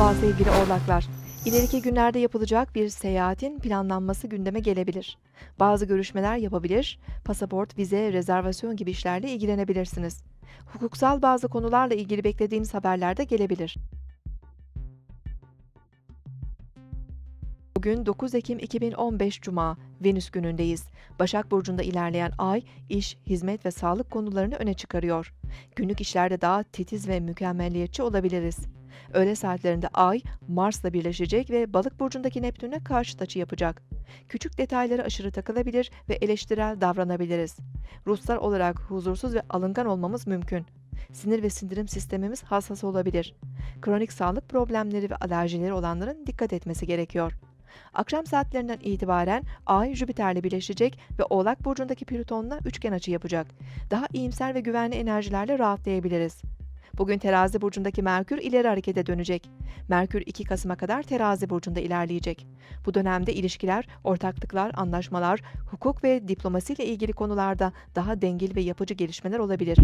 Merhaba sevgili oğlaklar. İleriki günlerde yapılacak bir seyahatin planlanması gündeme gelebilir. Bazı görüşmeler yapabilir, pasaport, vize, rezervasyon gibi işlerle ilgilenebilirsiniz. Hukuksal bazı konularla ilgili beklediğiniz haberler de gelebilir. Bugün 9 Ekim 2015 Cuma, Venüs günündeyiz. Başak Burcu'nda ilerleyen ay, iş, hizmet ve sağlık konularını öne çıkarıyor. Günlük işlerde daha titiz ve mükemmelliyetçi olabiliriz. Öğle saatlerinde ay, Mars'la birleşecek ve Balık Burcu'ndaki Neptün'e karşıt açı yapacak. Küçük detaylara aşırı takılabilir ve eleştirel davranabiliriz. Ruhsal olarak huzursuz ve alıngan olmamız mümkün. Sinir ve sindirim sistemimiz hassas olabilir. Kronik sağlık problemleri ve alerjileri olanların dikkat etmesi gerekiyor. Akşam saatlerinden itibaren Ay Jüpiter'le birleşecek ve Oğlak Burcu'ndaki Plüton'la üçgen açı yapacak. Daha iyimser ve güvenli enerjilerle rahatlayabiliriz. Bugün Terazi Burcu'ndaki Merkür ileri harekete dönecek. Merkür 2 Kasım'a kadar Terazi Burcu'nda ilerleyecek. Bu dönemde ilişkiler, ortaklıklar, anlaşmalar, hukuk ve diplomasiyle ilgili konularda daha dengeli ve yapıcı gelişmeler olabilir.